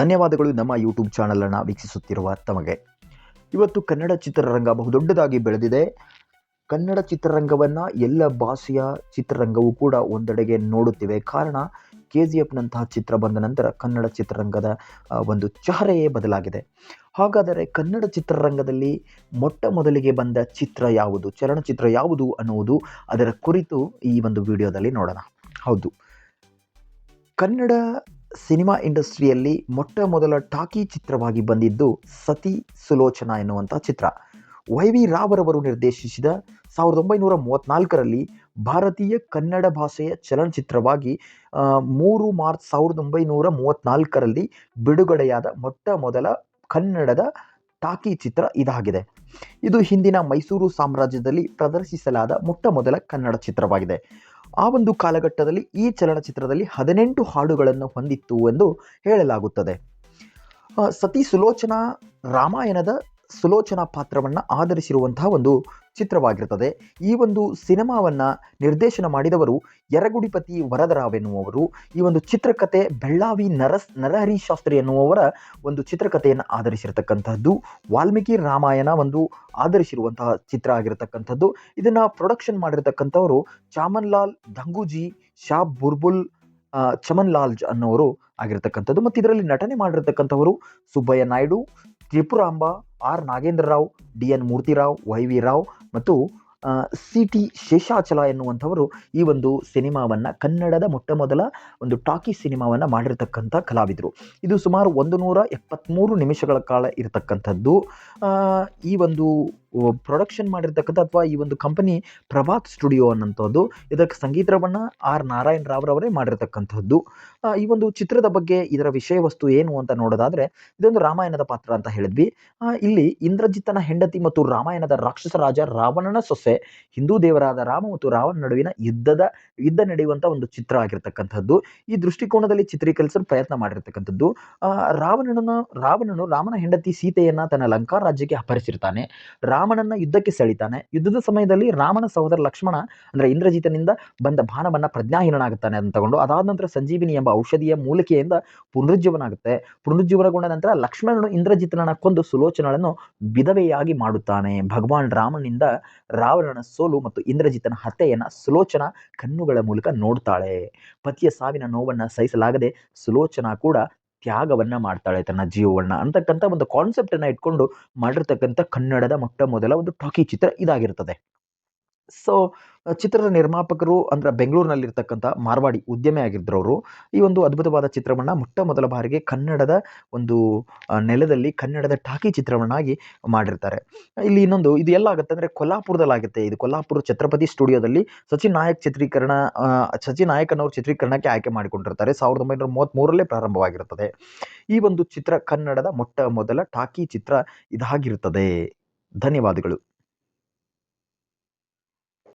ಧನ್ಯವಾದಗಳು ನಮ್ಮ ಯೂಟ್ಯೂಬ್ ಚಾನಲನ್ನು ವೀಕ್ಷಿಸುತ್ತಿರುವ ತಮಗೆ. ಇವತ್ತು ಕನ್ನಡ ಚಿತ್ರರಂಗ ಬಹುದೊಡ್ಡದಾಗಿ ಬೆಳೆದಿದೆ. ಕನ್ನಡ ಚಿತ್ರರಂಗವನ್ನು ಎಲ್ಲ ಭಾಷೆಯ ಚಿತ್ರರಂಗವೂ ಕೂಡ ಒಂದೆಡೆಗೆ ನೋಡುತ್ತಿವೆ. ಕಾರಣ ಕೆ ಜಿ ಎಫ್ನಂತಹ ಚಿತ್ರ ಬಂದ ನಂತರ ಕನ್ನಡ ಚಿತ್ರರಂಗದ ಒಂದು ಚಹರೆಯೇ ಬದಲಾಗಿದೆ. ಹಾಗಾದರೆ ಕನ್ನಡ ಚಿತ್ರರಂಗದಲ್ಲಿ ಮೊಟ್ಟ ಮೊದಲಿಗೆ ಬಂದ ಚಿತ್ರ ಯಾವುದು, ಚಲನಚಿತ್ರ ಯಾವುದು ಅನ್ನುವುದು ಅದರ ಕುರಿತು ಈ ಒಂದು ವಿಡಿಯೋದಲ್ಲಿ ನೋಡೋಣ. ಹೌದು. ಕನ್ನಡ ಸಿನಿಮಾ ಇಂಡಸ್ಟ್ರಿಯಲ್ಲಿ ಮೊಟ್ಟ ಮೊದಲ ಟಾಕಿ ಚಿತ್ರವಾಗಿ ಬಂದಿದ್ದು ಸತಿ ಸುಲೋಚನಾ ಎನ್ನುವಂಥ ಚಿತ್ರ. ವೈ ವಿ ರಾವ್ರವರು ನಿರ್ದೇಶಿಸಿದ ಸಾವಿರದ ಒಂಬೈನೂರ ಮೂವತ್ನಾಲ್ಕರಲ್ಲಿ ಭಾರತೀಯ ಕನ್ನಡ ಭಾಷೆಯ ಚಲನಚಿತ್ರವಾಗಿ ಮೂರು ಮಾರ್ಚ್ ಸಾವಿರದ ಒಂಬೈನೂರ ಮೂವತ್ತ್ನಾಲ್ಕರಲ್ಲಿ ಬಿಡುಗಡೆಯಾದ ಮೊಟ್ಟ ಮೊದಲ ಕನ್ನಡದ ಟಾಕಿ ಚಿತ್ರ ಇದಾಗಿದೆ. ಇದು ಹಿಂದಿನ ಮೈಸೂರು ಸಾಮ್ರಾಜ್ಯದಲ್ಲಿ ಪ್ರದರ್ಶಿಸಲಾದ ಮೊಟ್ಟ ಮೊದಲ ಕನ್ನಡ ಚಿತ್ರವಾಗಿದೆ. ಆ ಒಂದು ಕಾಲಘಟ್ಟದಲ್ಲಿ ಈ ಚಲನಚಿತ್ರದಲ್ಲಿ ಹದಿನೆಂಟು ಹಾಡುಗಳನ್ನು ಹೊಂದಿತ್ತು ಎಂದು ಹೇಳಲಾಗುತ್ತದೆ. ಸತಿ ಸುಲೋಚನಾ ರಾಮಾಯಣದ ಸುಲೋಚನಾ ಪಾತ್ರವನ್ನು ಆಧರಿಸಿರುವಂತಹ ಒಂದು ಚಿತ್ರವಾಗಿರ್ತದೆ ಈ ಒಂದು ಸಿನಿಮಾವನ್ನು ನಿರ್ದೇಶನ ಮಾಡಿದವರು ಯರಗುಡಿಪತಿ ವರದರಾವ್ ಎನ್ನುವವರು ಈ ಒಂದು ಚಿತ್ರಕಥೆ ಬೆಳ್ಳಾವಿ ನರಸ್, ನರಹರಿ ಶಾಸ್ತ್ರಿ ಎನ್ನುವವರ ಒಂದು ಚಿತ್ರಕಥೆಯನ್ನು ಆಧರಿಸಿರ್ತಕ್ಕಂಥದ್ದು. ವಾಲ್ಮೀಕಿ ರಾಮಾಯಣ ಒಂದು ಆಧರಿಸಿರುವಂತಹ ಚಿತ್ರ ಆಗಿರತಕ್ಕಂಥದ್ದು. ಇದನ್ನು ಪ್ರೊಡಕ್ಷನ್ ಮಾಡಿರ್ತಕ್ಕಂಥವರು ಚಾಮನ್ಲಾಲ್ ದಂಗೂಜಿ, ಶಾ ಬುರ್ಬುಲ್ ಚಮನ್ ಲಾಲ್ ಅನ್ನೋರು ಆಗಿರತಕ್ಕಂಥದ್ದು. ಮತ್ತು ಇದರಲ್ಲಿ ನಟನೆ ಮಾಡಿರ್ತಕ್ಕಂಥವರು Subbaiah Naidu Tripuramba R Nagendra Rao D N Murthyrao Y V Rao ಮತ್ತು ಸಿ ಟಿ ಶೇಷಾಚಲ ಎನ್ನುವಂಥವರು ಈ ಒಂದು ಸಿನಿಮಾವನ್ನು, ಕನ್ನಡದ ಮೊಟ್ಟ ಮೊದಲ ಒಂದು ಟಾಕಿ ಸಿನಿಮಾವನ್ನು ಮಾಡಿರ್ತಕ್ಕಂಥ ಕಲಾವಿದರು. ಇದು ಸುಮಾರು ಒಂದು ನೂರ ಎಪ್ಪತ್ತ್ಮೂರು ನಿಮಿಷಗಳ ಕಾಲ ಇರತಕ್ಕಂಥದ್ದು. ಈ ಒಂದು ಪ್ರೊಡಕ್ಷನ್ ಮಾಡಿರ್ತಕ್ಕಂಥ ಅಥವಾ ಈ ಒಂದು ಕಂಪನಿ ಪ್ರಭಾತ್ ಸ್ಟುಡಿಯೋ ಅನ್ನೋಂಥದ್ದು ಇದಕ್ಕೆ ಸಂಗೀತವನ್ನು ಆರ್ ನಾರಾಯಣ್ ರಾವ್ರವರೇ ಮಾಡಿರ್ತಕ್ಕಂಥದ್ದು. ಈ ಒಂದು ಚಿತ್ರದ ಬಗ್ಗೆ ಇದರ ವಿಷಯ ವಸ್ತು ಏನು ಅಂತ ನೋಡೋದಾದರೆ, ಇದೊಂದು ರಾಮಾಯಣದ ಪಾತ್ರ ಅಂತ ಹೇಳಿದ್ವಿ. ಇಲ್ಲಿ ಇಂದ್ರಜಿತ್ತನ ಹೆಂಡತಿ ಮತ್ತು ರಾಮಾಯಣದ ರಾಕ್ಷಸ ರಾಜ ರಾವಣನ ಸೊಸೆ, ಹಿಂದೂ ದೇವರಾದ ರಾಮ ಮತ್ತು ರಾವಣ ನಡುವಿನ ಯುದ್ಧದ, ಯುದ್ಧ ನಡೆಯುವಂಥ ಒಂದು ಚಿತ್ರ ಆಗಿರ್ತಕ್ಕಂಥದ್ದು. ಈ ದೃಷ್ಟಿಕೋನದಲ್ಲಿ ಚಿತ್ರೀಕರಿಸಲು ಪ್ರಯತ್ನ ಮಾಡಿರ್ತಕ್ಕಂಥದ್ದು. ರಾವಣನ, ರಾವಣನು ರಾಮನ ಹೆಂಡತಿ ಸೀತೆಯನ್ನ ತನ್ನ ಲಂಕಾ ರಾಜ್ಯಕ್ಕೆ ಅಪಹರಿಸಿರ್ತಾನೆ. ರಾಮನನ್ನ ಯುದ್ಧಕ್ಕೆ ಸೆಳಿತಾನೆ. ಯುದ್ಧದ ಸಮಯದಲ್ಲಿ ರಾಮನ ಸಹೋದರ ಲಕ್ಷ್ಮಣ, ಅಂದ್ರೆ ಇಂದ್ರಜಿತನಿಂದ ಬಂದ ಬಾಣವನ್ನ ಪ್ರಜ್ಞಾಹೀನಾಗುತ್ತಾನೆ ಅಂತ ತಗೊಂಡು. ಅದಾದ ನಂತರ ಸಂಜೀವಿನಿ ಎಂಬ ಔಷಧಿಯ ಮೂಲಿಕೆಯಿಂದ ಪುನರುಜ್ಜೀವನಾಗುತ್ತೆ. ಪುನರುಜ್ಜೀವನಗೊಂಡ ನಂತರ ಲಕ್ಷ್ಮಣನು ಇಂದ್ರಜಿತನನ್ನ ಕೊಂದು ಸುಲೋಚನಳನ್ನು ವಿಧವೆಯಾಗಿ ಮಾಡುತ್ತಾನೆ. ಭಗವಾನ್ ರಾಮನಿಂದ ರಾವಣನ ಸೋಲು ಮತ್ತು ಇಂದ್ರಜಿತನ ಹತ್ಯೆಯನ್ನ ಸುಲೋಚನ ಕಣ್ಣುಗಳ ಮೂಲಕ ನೋಡ್ತಾಳೆ. ಪತಿಯ ಸಾವಿನ ನೋವನ್ನ ಸಹಿಸಲಾಗದೆ ಸುಲೋಚನಾ ಕೂಡ ತ್ಯಾಗವನ್ನ ಮಾಡ್ತಾಳೆ ತನ್ನ ಜೀವವನ್ನ. ಅಂತಕ್ಕಂಥ ಒಂದು ಕಾನ್ಸೆಪ್ಟ್ ಅನ್ನ ಇಟ್ಕೊಂಡು ಮಾಡಿರ್ತಕ್ಕಂಥ ಕನ್ನಡದ ಮೊಟ್ಟ ಮೊದಲ ಒಂದು ಟಾಕಿ ಚಿತ್ರ ಇದಾಗಿರ್ತದೆ. ಸೊ ಚಿತ್ರದ ನಿರ್ಮಾಪಕರು ಅಂದ್ರೆ ಬೆಂಗಳೂರಿನಲ್ಲಿರ್ತಕ್ಕಂಥ ಮಾರ್ವಾಡಿ ಉದ್ಯಮಿ ಆಗಿದ್ದರು ಅವರು. ಈ ಒಂದು ಅದ್ಭುತವಾದ ಚಿತ್ರವನ್ನು ಮೊಟ್ಟ ಮೊದಲ ಬಾರಿಗೆ ಕನ್ನಡದ ಒಂದು ನೆಲದಲ್ಲಿ ಕನ್ನಡದ ಟಾಕಿ ಚಿತ್ರವನ್ನಾಗಿ ಮಾಡಿರ್ತಾರೆ. ಇಲ್ಲಿ ಇನ್ನೊಂದು, ಇದು ಎಲ್ಲ ಆಗುತ್ತೆ ಅಂದರೆ ಕೊಲ್ಲಾಪುರದಲ್ಲಾಗುತ್ತೆ. ಇದು ಕೊಲ್ಲಾಪುರ ಛತ್ರಪತಿ ಸ್ಟುಡಿಯೋದಲ್ಲಿ ಸಚಿನ್ ನಾಯಕ್ ಚಿತ್ರೀಕರಣ ಸಚಿನ್ ನಾಯಕ್ ಅನ್ನೋರು ಚಿತ್ರೀಕರಣಕ್ಕೆ ಆಯ್ಕೆ ಮಾಡಿಕೊಂಡಿರ್ತಾರೆ. ಸಾವಿರದ ಒಂಬೈನೂರ ಮೂವತ್ತ್ಮೂರಲ್ಲೇ ಪ್ರಾರಂಭವಾಗಿರುತ್ತದೆ ಈ ಒಂದು ಚಿತ್ರ ಕನ್ನಡದ ಮೊಟ್ಟ ಮೊದಲ ಟಾಕಿ ಚಿತ್ರ ಇದಾಗಿರುತ್ತದೆ ಧನ್ಯವಾದಗಳು.